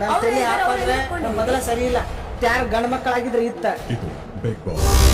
ನನ್ನ ತಲೆ ಮೊದಲ ಸರಿ ಇಲ್ಲ. ಯಾರು ಗಂಡ ಮಕ್ಕಳಾಗಿದ್ರೆ ಇತ್ತ? ಇದು ಬಿಗ್ ಬಾಸ್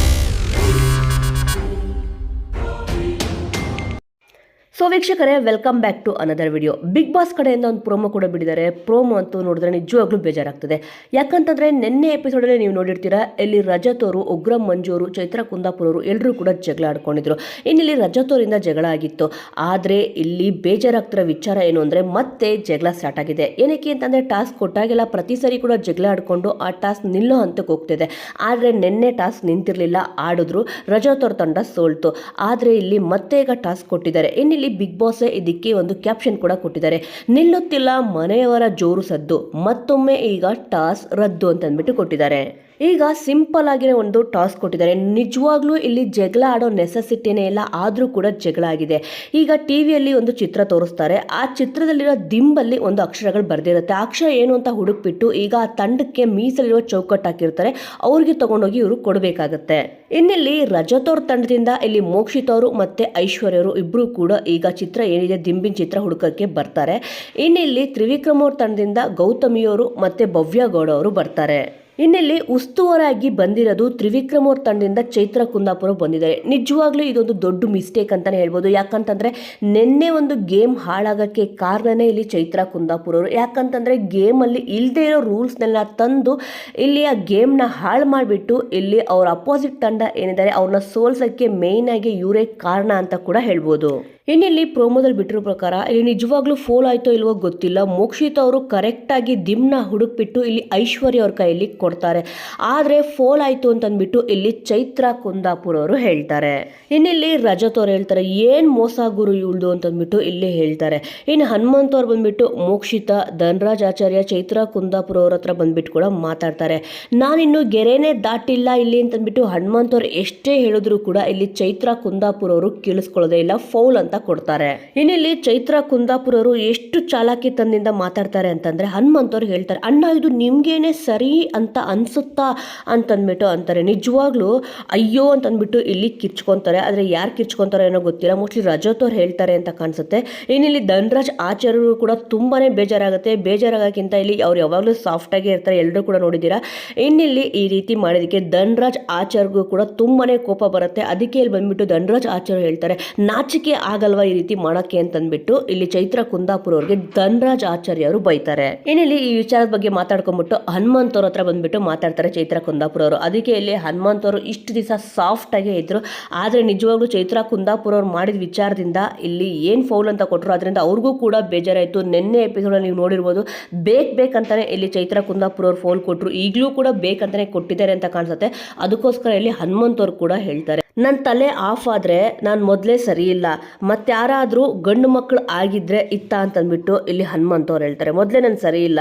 ಸೊ ವೀಕ್ಷಕರೇ welcome back to another video Big Boss ಕಡೆಯಿಂದ ಒಂದು ಪ್ರೋಮೋ ಕೂಡ ಬಿಡಿದ್ದಾರೆ ಪ್ರೋಮೋ ಅಂತೂ ನೋಡಿದ್ರೆ ನಿಜವಾಗ್ಲೂ ಬೇಜಾರಾಗ್ತದೆ. ಯಾಕಂತಂದ್ರೆ ನಿನ್ನೆ ಎಪಿಸೋಡಲ್ಲಿ ನೀವು ನೋಡಿರ್ತೀರಾ, ಇಲ್ಲಿ ರಜತ್ ಅವರು ಉಗ್ರಂ ಮಂಜು ಅವರು ಚೈತ್ರ ಕುಂದಾಪುರವರು ಎಲ್ಲರೂ ಕೂಡ ಜಗಳ ಆಡ್ಕೊಂಡಿದ್ರು. ಇನ್ನಿಲ್ಲಿ ರಜತ್ ಜಗಳ ಆಗಿತ್ತು. ಆದರೆ ಇಲ್ಲಿ ಬೇಜಾರಾಗ್ತಿರೋ ವಿಚಾರ ಏನು ಅಂದರೆ ಮತ್ತೆ ಜಗಳ ಸ್ಟಾರ್ಟ್ ಆಗಿದೆ. ಏನಕ್ಕೆ ಅಂತಂದರೆ ಟಾಸ್ಕ್ ಕೊಟ್ಟಾಗೆಲ್ಲ ಪ್ರತಿ ಸರಿ ಕೂಡ ಜಗಳ ಆಡಿಕೊಂಡು ಆ ಟಾಸ್ಕ್ ನಿಲ್ಲೋ ಹಂತಕ್ಕೆ ಹೋಗ್ತಿದೆ. ಆದರೆ ನಿನ್ನೆ ಟಾಸ್ಕ್ ನಿಂತಿರಲಿಲ್ಲ, ಆಡಿದ್ರು. ರಜತ್ ತಂಡ ಸೋಲ್ತು. ಆದರೆ ಇಲ್ಲಿ ಮತ್ತೆ ಈಗ ಟಾಸ್ಕ್ ಕೊಟ್ಟಿದ್ದಾರೆ. ಇನ್ನಿಲ್ಲಿ ಬಿಗ್ ಬಾಸ್ ಇದಕ್ಕೆ ಒಂದು ಕ್ಯಾಪ್ಷನ್ ಕೂಡ ಕೊಟ್ಟಿದ್ದಾರೆ. ನಿಲ್ಲುತ್ತಿಲ್ಲ ಮನೆಯವರ ಜೋರು ಸದ್ದು, ಮತ್ತೊಮ್ಮೆ ಈಗ ಟಾಸ್ ರದ್ದು ಅಂತ ಅಂದ್ಬಿಟ್ಟು ಕೊಟ್ಟಿದ್ದಾರೆ. ಈಗ ಸಿಂಪಲ್ ಆಗಿರೋ ಒಂದು ಟಾಸ್ ಕೊಟ್ಟಿದ್ದಾರೆ. ನಿಜವಾಗ್ಲೂ ಇಲ್ಲಿ ಜಗಳ ಆಡೋ ನೆಸೆಸಿಟಿನೇ ಇಲ್ಲ, ಆದರೂ ಕೂಡ ಜಗಳ ಆಗಿದೆ. ಈಗ ಟಿ ವಿಯಲ್ಲಿ ಒಂದು ಚಿತ್ರ ತೋರಿಸ್ತಾರೆ. ಆ ಚಿತ್ರದಲ್ಲಿರೋ ದಿಂಬಲ್ಲಿ ಒಂದು ಅಕ್ಷರಗಳು ಬರೆದಿರುತ್ತೆ. ಅಕ್ಷರ ಏನು ಅಂತ ಹುಡುಕ್ಬಿಟ್ಟು ಈಗ ಆ ತಂಡಕ್ಕೆ ಮೀಸಲಿರುವ ಚೌಕಟ್ಟು ಹಾಕಿರ್ತಾರೆ. ಅವ್ರಿಗೆ ತಗೊಂಡೋಗಿ ಇವರು ಕೊಡಬೇಕಾಗತ್ತೆ. ಇನ್ನಿಲ್ಲಿ ರಜತ್ ಅವ್ರ ತಂಡದಿಂದ ಇಲ್ಲಿ ಮೋಕ್ಷಿತ್ ಅವರು ಮತ್ತೆ ಐಶ್ವರ್ಯರು ಇಬ್ಬರು ಕೂಡ ಈಗ ಚಿತ್ರ ಏನಿದೆ, ದಿಂಬಿನ ಚಿತ್ರ ಹುಡುಕಕ್ಕೆ ಬರ್ತಾರೆ. ಇನ್ನಿಲ್ಲಿ ತ್ರಿವಿಕ್ರಮ್ ಅವ್ರ ತಂಡದಿಂದ ಗೌತಮಿಯವರು ಮತ್ತೆ ಭವ್ಯ ಗೌಡ ಅವರು ಬರ್ತಾರೆ. ಇನ್ನಿಲ್ಲಿ ಉಸ್ತುವಾರಾಗಿ ಬಂದಿರೋದು ತ್ರಿವಿಕ್ರಮ್ ಅವ್ರ ತಂಡದಿಂದ ಚೈತ್ರ ಕುಂದಾಪುರ ಬಂದಿದ್ದಾರೆ. ನಿಜವಾಗ್ಲೂ ಇದೊಂದು ದೊಡ್ಡ ಮಿಸ್ಟೇಕ್ ಅಂತಲೇ ಹೇಳ್ಬೋದು. ಯಾಕಂತಂದರೆ ನಿನ್ನೆ ಒಂದು ಗೇಮ್ ಹಾಳಾಗೋಕ್ಕೆ ಕಾರಣನೇ ಇಲ್ಲಿ ಚೈತ್ರ ಕುಂದಾಪುರವರು ಯಾಕಂತಂದರೆ ಗೇಮಲ್ಲಿ ಇಲ್ಲದೇ ಇರೋ ರೂಲ್ಸ್ನೆಲ್ಲ ತಂದು ಇಲ್ಲಿ ಆ ಗೇಮ್ನ ಹಾಳು ಮಾಡಿಬಿಟ್ಟು ಇಲ್ಲಿ ಅವ್ರ ಅಪೋಸಿಟ್ ತಂಡ ಏನಿದ್ದಾರೆ ಅವ್ರನ್ನ ಸೋಲ್ಸೋಕ್ಕೆ ಮೇಯ್ನಾಗಿ ಇವರೇ ಕಾರಣ ಅಂತ ಕೂಡ ಹೇಳ್ಬೋದು. ಇನ್ನಿಲ್ಲಿ ಪ್ರೋಮೋದಲ್ಲಿ ಬಿಟ್ಟಿರೋ ಪ್ರಕಾರ ಇಲ್ಲಿ ನಿಜವಾಗ್ಲೂ ಫೋಲ್ ಆಯ್ತೋ ಇಲ್ವೋ ಗೊತ್ತಿಲ್ಲ. ಮೋಕ್ಷಿತ್ ಅವರು ಕರೆಕ್ಟಾಗಿ ದಿಮ್ನ ಹುಡುಕ್ಬಿಟ್ಟು ಇಲ್ಲಿ ಐಶ್ವರ್ಯ ಅವ್ರ ಕೈಯಲ್ಲಿ ಕೊಡ್ತಾರೆ. ಆದರೆ ಫೋಲ್ ಆಯ್ತು ಅಂತಂದ್ಬಿಟ್ಟು ಇಲ್ಲಿ ಚೈತ್ರ ಕುಂದಾಪುರ ಅವರು ಹೇಳ್ತಾರೆ. ಇನ್ನಿಲ್ಲಿ ರಜತ್ ಹೇಳ್ತಾರೆ, ಏನು ಮೋಸ ಗುರು ಇವಳ್ದು? ಅಂತಂದ್ಬಿಟ್ಟು ಇಲ್ಲಿ ಹೇಳ್ತಾರೆ. ಇನ್ನು ಹನುಮಂತ್ ಅವ್ರು ಬಂದ್ಬಿಟ್ಟು ಮೋಕ್ಷಿತ, ಧನರಾಜ್ ಆಚಾರ್ಯ, ಚೈತ್ರ ಕುಂದಾಪುರ ಅವ್ರ ಹತ್ರ ಬಂದ್ಬಿಟ್ಟು ಕೂಡ ಮಾತಾಡ್ತಾರೆ. ನಾನಿನ್ನು ಗೆರೆನೇ ದಾಟಿಲ್ಲ ಇಲ್ಲಿ ಅಂತಂದ್ಬಿಟ್ಟು ಹನುಮಂತ್ ಅವ್ರು ಎಷ್ಟೇ ಹೇಳಿದ್ರು ಕೂಡ ಇಲ್ಲಿ ಚೈತ್ರ ಕುಂದಾಪುರ ಅವರು ಕೇಳಿಸ್ಕೊಳ್ಳೋದೇ ಇಲ್ಲ, ಫೌಲ್ ಅಂತ ಕೊಡ್ತಾರೆ. ಇನ್ನಿಲ್ಲಿ ಚೈತ್ರ ಕುಂದಾಪುರ ಅವರು ಎಷ್ಟು ಚಾಲಾಕಿ ತಂದಿಂದ ಮಾತಾಡ್ತಾರೆ ಅಂತಂದ್ರೆ ಹನುಮಂತ್ ಅವ್ರು ಹೇಳ್ತಾರೆ, ಅಣ್ಣ, ಇದು ನಿಮ್ಗೇನೆ ಸರಿ ಅಂತ ಅನ್ಸುತ್ತಾ ಅಂತಂದ್ಬಿಟ್ಟು ಅಂತಾರೆ. ನಿಜವಾಗ್ಲೂ ಅಯ್ಯೋ ಅಂತಂದ್ಬಿಟ್ಟು ಇಲ್ಲಿ ಕಿರ್ಚ್ಕೊತಾರೆ. ಆದರೆ ಯಾರು ಕಿರ್ಚ್ಕೊತಾರೆ ಏನೋ ಗೊತ್ತಿಲ್ಲ. ಮೋಸ್ಟ್ಲಿ ರಜತವ್ರು ಹೇಳ್ತಾರೆ ಅಂತ ಕಾಣಿಸುತ್ತೆ. ಇನ್ನಿಲ್ಲಿ ಧನ್ರಾಜ್ ಆಚಾರ್ಯರು ಕೂಡ ತುಂಬಾನೇ ಬೇಜಾರಾಗುತ್ತೆ. ಬೇಜಾರಾಗಕ್ಕಿಂತ ಇಲ್ಲಿ ಅವ್ರು ಯಾವಾಗಲೂ ಸಾಫ್ಟಾಗೇ ಇರ್ತಾರೆ. ಎಲ್ಲರೂ ಕೂಡ ನೋಡಿದ್ದೀರಾ? ಇನ್ನಿಲ್ಲಿ ಈ ರೀತಿ ಮಾಡಿದಕ್ಕೆ ಧನ್ರಾಜ್ ಆಚಾರ್ಗೂ ಕೂಡ ತುಂಬಾನೇ ಕೋಪ ಬರುತ್ತೆ. ಅದಕ್ಕೆ ಇಲ್ಲಿ ಬಂದ್ಬಿಟ್ಟು ಧನರಾಜ್ ಆಚಾರ್ಯ ಹೇಳ್ತಾರೆ, ನಾಚಿಕೆ ಆಗಲ್ವಾ ಈ ರೀತಿ ಮಾಡೋಕ್ಕೆ ಅಂತಂದ್ಬಿಟ್ಟು ಇಲ್ಲಿ ಚೈತ್ರ ಕುಂದಾಪುರ ಅವ್ರಿಗೆ ಧನರಾಜ್ ಆಚಾರ್ಯ ಅವರು ಬೈತಾರೆ ಇನ್ನಿಲ್ಲಿ ಈ ವಿಚಾರದ ಬಗ್ಗೆ ಮಾತಾಡ್ಕೊಂಡ್ಬಿಟ್ಟು ಹನುಮಂತವ್ರ ಹತ್ರ ಬಂದ್ಬಿಟ್ಟು ಮಾತಾಡ್ತಾರೆ ಚೈತ್ರ ಕುಂದಾಪುರ ಅವರು ಅದಕ್ಕೆ ಇಲ್ಲಿ ಹನುಮಂತ್ ಅವರು ಇಷ್ಟು ದಿವಸ ಸಾಫ್ಟ್ ಆಗೇ ಇದ್ರು. ಆದ್ರೆ ನಿಜವಾಗ್ಲೂ ಚೈತ್ರ ಕುಂದಾಪುರ ಅವ್ರು ಮಾಡಿದ ವಿಚಾರದಿಂದ ಇಲ್ಲಿ ಏನ್ ಫೌಲ್ ಅಂತ ಕೊಟ್ಟರು ಅದರಿಂದ ಅವ್ರಿಗೂ ಕೂಡ ಬೇಜಾರಾಯಿತು. ನಿನ್ನೆ ಎಪಿಸೋಡಲ್ಲಿ ನೀವು ನೋಡಿರ್ಬೋದು, ಬೇಕ್ ಬೇಕಂತಾನೆ ಇಲ್ಲಿ ಚೈತ್ರ ಕುಂದಾಪುರ ಅವ್ರು ಫೋಲ್ ಕೊಟ್ಟರು ಈಗಲೂ ಕೂಡ ಬೇಕಂತಾನೆ ಕೊಟ್ಟಿದ್ದಾರೆ ಅಂತ ಕಾಣಿಸುತ್ತೆ. ಅದಕ್ಕೋಸ್ಕರ ಇಲ್ಲಿ ಹನುಮಂತ್ ಅವ್ರು ಕೂಡ ಹೇಳ್ತಾರೆ. ನನ್ನ ತಲೆ ಆಫ್ ಆದರೆ ನಾನು ಮೊದಲೇ ಸರಿ ಇಲ್ಲ. ಮತ್ತಾರಾದರೂ ಗಂಡು ಮಕ್ಕಳು ಆಗಿದ್ದರೆ ಇತ್ತ ಅಂತಂದ್ಬಿಟ್ಟು ಇಲ್ಲಿ ಹನುಮಂತವ್ರು ಹೇಳ್ತಾರೆ. ಮೊದಲೇ ನಾನು ಸರಿ ಇಲ್ಲ.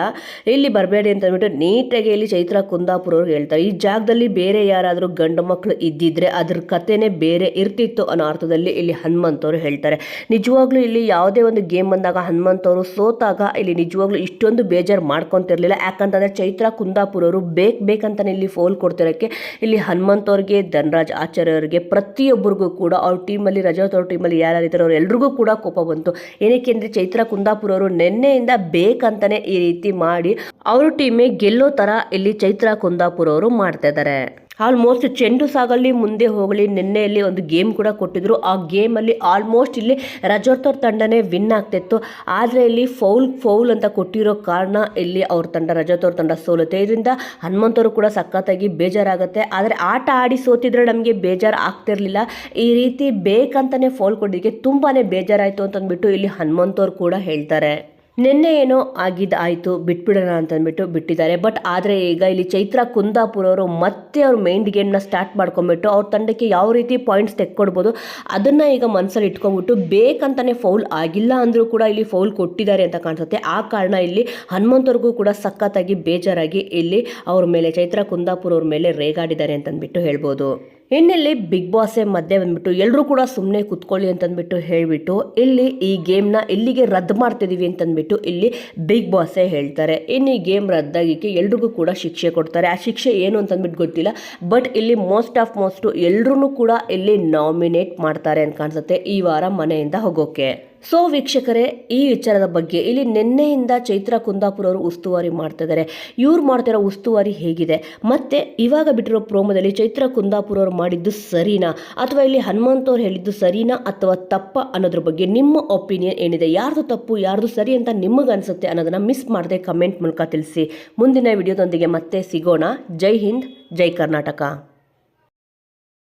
ಬರಬೇಡಿ ಅಂತಂದ್ಬಿಟ್ಟು ನೀಟಾಗಿ ಇಲ್ಲಿ ಚೈತ್ರ ಕುಂದಾಪುರ ಅವ್ರು ಹೇಳ್ತಾರೆ. ಈ ಜಾಗದಲ್ಲಿ ಬೇರೆ ಯಾರಾದರೂ ಗಂಡು ಮಕ್ಕಳು ಇದ್ದಿದ್ರೆ ಅದ್ರ ಕಥೆನೇ ಬೇರೆ ಇರ್ತಿತ್ತು ಅನ್ನೋ ಅರ್ಥದಲ್ಲಿ ಇಲ್ಲಿ ಹನುಮಂತ್ ಅವರು ಹೇಳ್ತಾರೆ. ನಿಜವಾಗ್ಲೂ ಇಲ್ಲಿ ಯಾವುದೇ ಒಂದು ಗೇಮ್ ಬಂದಾಗ ಹನುಮಂತ್ ಅವರು ಸೋತಾಗ ಇಲ್ಲಿ ನಿಜವಾಗ್ಲೂ ಇಷ್ಟೊಂದು ಬೇಜಾರು ಮಾಡ್ಕೊತಿರ್ಲಿಲ್ಲ. ಯಾಕಂತಂದ್ರೆ ಚೈತ್ರ ಕುಂದಾಪುರ ಅವರು ಬೇಕು ಬೇಕಂತಾನೆ ಇಲ್ಲಿ ಫೋಲ್ ಕೊಡ್ತಿರೋಕ್ಕೆ ಇಲ್ಲಿ ಹನುಮಂತ್ ಅವ್ರಿಗೆ, ಧನರಾಜ್ ಆಚಾರ್ಯ ಅವರಿಗೆ ಪ್ರತಿಯೊಬ್ಬರಿಗೂ ಕೂಡ ಅವ್ರ ಟೀಮಲ್ಲಿ ರಜಾ ಅವ್ರ ಟೀಮಲ್ಲಿ ಯಾರ್ಯಾರಿದ್ದಾರೆ ಅವ್ರು ಎಲ್ರಿಗೂ ಕೂಡ ಕೋಪ ಬಂತು. ಏನಕ್ಕೆ ಅಂದರೆ ಚೈತ್ರ ಕುಂದಾಪುರ ಅವರು ನಿನ್ನೆಯಿಂದ ಬೇಕಂತಲೇ ಈ ರೀತಿ ಮಾಡಿ ಅವ್ರ ಟೀಮೇ ಗೆಲ್ಲೋ ಥರ ಇಲ್ಲಿ ಚೈತ್ರ ಕುಂದಾಪುರ ಅವರು ಮಾಡ್ತಾ ಇದ್ದಾರೆ. ಆಲ್ಮೋಸ್ಟ್ ಚೆಂಡು ಸಾಗಲಿ ಮುಂದೆ ಹೋಗಲಿ, ನಿನ್ನೆಯಲ್ಲಿ ಒಂದು ಗೇಮ್ ಕೂಡ ಕೊಟ್ಟಿದ್ರು. ಆ ಗೇಮಲ್ಲಿ ಆಲ್ಮೋಸ್ಟ್ ಇಲ್ಲಿ ರಜೋರ್ತವ್ರ ತಂಡನೇ ವಿನ್ ಆಗ್ತಿತ್ತು. ಆದರೆ ಇಲ್ಲಿ ಫೌಲ್ ಫೌಲ್ ಅಂತ ಕೊಟ್ಟಿರೋ ಕಾರಣ ಇಲ್ಲಿ ಅವ್ರ ತಂಡ ರಜತ್ ತಂಡ ಸೋಲುತ್ತೆ. ಇದರಿಂದ ಹನುಮಂತವರು ಕೂಡ ಸಖತ್ತಾಗಿ ಬೇಜಾರಾಗುತ್ತೆ. ಆದರೆ ಆಟ ಆಡಿ ಸೋತಿದ್ರೆ ನಮಗೆ ಬೇಜಾರು ಆಗ್ತಿರಲಿಲ್ಲ. ಈ ರೀತಿ ಬೇಕಂತಲೇ ಫೌಲ್ ಕೊಡೋದಕ್ಕೆ ತುಂಬಾ ಬೇಜಾರಾಯಿತು ಅಂತಂದ್ಬಿಟ್ಟು ಇಲ್ಲಿ ಹನುಮಂತವ್ರು ಕೂಡ ಹೇಳ್ತಾರೆ. ನಿನ್ನೆ ಏನೋ ಆಗಿದ್ದು ಆಯಿತು, ಬಿಟ್ಬಿಡೋಣ ಅಂತಂದ್ಬಿಟ್ಟು ಬಿಟ್ಟಿದ್ದಾರೆ. ಬಟ್ ಆದರೆ ಈಗ ಇಲ್ಲಿ ಚೈತ್ರ ಕುಂದಾಪುರ ಅವರು ಮತ್ತೆ ಅವ್ರ ಮೈಂಡ್ ಗೇಮ್ನ ಸ್ಟಾರ್ಟ್ ಮಾಡ್ಕೊಂಬಿಟ್ಟು ಅವ್ರ ತಂಡಕ್ಕೆ ಯಾವ ರೀತಿ ಪಾಯಿಂಟ್ಸ್ ತೆಕ್ಕೊಡ್ಬೋದು ಅದನ್ನು ಈಗ ಮನಸ್ಸಲ್ಲಿ ಇಟ್ಕೊಂಡ್ಬಿಟ್ಟು ಬೇಕಂತಾನೆ ಫೌಲ್ ಆಗಿಲ್ಲ ಅಂದರೂ ಕೂಡ ಇಲ್ಲಿ ಫೌಲ್ ಕೊಟ್ಟಿದ್ದಾರೆ ಅಂತ ಕಾಣಿಸುತ್ತೆ. ಆ ಕಾರಣ ಇಲ್ಲಿ ಹನುಮಂತವ್ರಿಗೂ ಕೂಡ ಸಖತ್ತಾಗಿ ಬೇಜಾರಾಗಿ ಇಲ್ಲಿ ಅವ್ರ ಮೇಲೆ, ಚೈತ್ರ ಕುಂದಾಪುರ ಅವ್ರ ಮೇಲೆ ರೇಗಾಡಿದ್ದಾರೆ ಅಂತಂದ್ಬಿಟ್ಟು ಹೇಳ್ಬೋದು. ಇನ್ನಿಲ್ಲಿ ಬಿಗ್ ಬಾಸೇ ಮಧ್ಯೆ ಬಂದ್ಬಿಟ್ಟು ಎಲ್ಲರೂ ಕೂಡ ಸುಮ್ಮನೆ ಕುತ್ಕೊಳ್ಳಿ ಅಂತಂದ್ಬಿಟ್ಟು ಹೇಳಿಬಿಟ್ಟು ಇಲ್ಲಿ ಈ ಗೇಮ್ನ ಇಲ್ಲಿಗೆ ರದ್ದು ಮಾಡ್ತಿದ್ದೀವಿ ಅಂತಂದ್ಬಿಟ್ಟು ಇಲ್ಲಿ ಬಿಗ್ ಬಾಸೇ ಹೇಳ್ತಾರೆ. ಇನ್ನು ಈ ಗೇಮ್ ರದ್ದಾಗಿಕ್ಕೆ ಎಲ್ರಿಗೂ ಕೂಡ ಶಿಕ್ಷೆ ಕೊಡ್ತಾರೆ. ಆ ಶಿಕ್ಷೆ ಏನು ಅಂತಂದ್ಬಿಟ್ಟು ಗೊತ್ತಿಲ್ಲ. ಬಟ್ ಇಲ್ಲಿ ಮೋಸ್ಟ್ ಆಫ್ ಮೋಸ್ಟು ಎಲ್ರೂ ಕೂಡ ಇಲ್ಲಿ ನಾಮಿನೇಟ್ ಮಾಡ್ತಾರೆ ಅಂತ ಕಾಣಿಸುತ್ತೆ ಈ ವಾರ ಮನೆಯಿಂದ ಹೋಗೋಕೆ ಸೊ ವೀಕ್ಷಕರೇ, ಈ ವಿಚಾರದ ಬಗ್ಗೆ ಇಲ್ಲಿ ನಿನ್ನೆಯಿಂದ ಚೈತ್ರ ಕುಂದಾಪುರ ಅವರು ಉಸ್ತುವಾರಿ ಮಾಡ್ತಾ ಇದ್ದಾರೆ ಇವ್ರು ಮಾಡ್ತಿರೋ ಉಸ್ತುವಾರಿ ಹೇಗಿದೆ? ಮತ್ತೆ ಇವಾಗ ಬಿಟ್ಟಿರೋ ಪ್ರೋಮೋದಲ್ಲಿ ಚೈತ್ರ ಕುಂದಾಪುರ ಅವರು ಮಾಡಿದ್ದು ಸರಿನಾ? ಅಥವಾ ಇಲ್ಲಿ ಹನುಮಂತ್ ಅವ್ರು ಹೇಳಿದ್ದು ಸರಿನಾ ಅಥವಾ ತಪ್ಪ ಅನ್ನೋದ್ರ ಬಗ್ಗೆ ನಿಮ್ಮ ಒಪಿನಿಯನ್ ಏನಿದೆ? ಯಾರ್ದು ತಪ್ಪು, ಯಾರ್ದು ಸರಿ ಅಂತ ನಿಮಗೆ ಅನಿಸುತ್ತೆ ಅನ್ನೋದನ್ನ ಮಿಸ್ ಮಾಡದೆ ಕಮೆಂಟ್ ಮೂಲಕ ತಿಳಿಸಿ. ಮುಂದಿನ ವಿಡಿಯೋದೊಂದಿಗೆ ಮತ್ತೆ ಸಿಗೋಣ. ಜೈ ಹಿಂದ್, ಜೈ ಕರ್ನಾಟಕ.